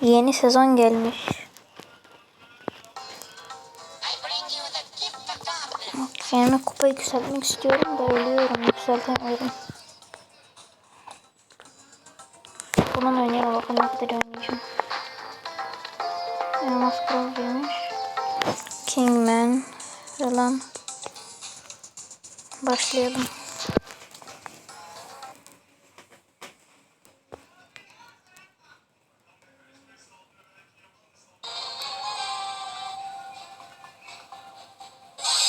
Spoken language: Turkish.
Yeni sezon gelmiş. Kendime kupa yükseltmek istiyorum da ölüyorum. Yükseltemiyorum. Bundan oynayalım bakalım ne kadar oynayacağım. Elmas Crow'ymuş. Kingman falan. Başlayalım.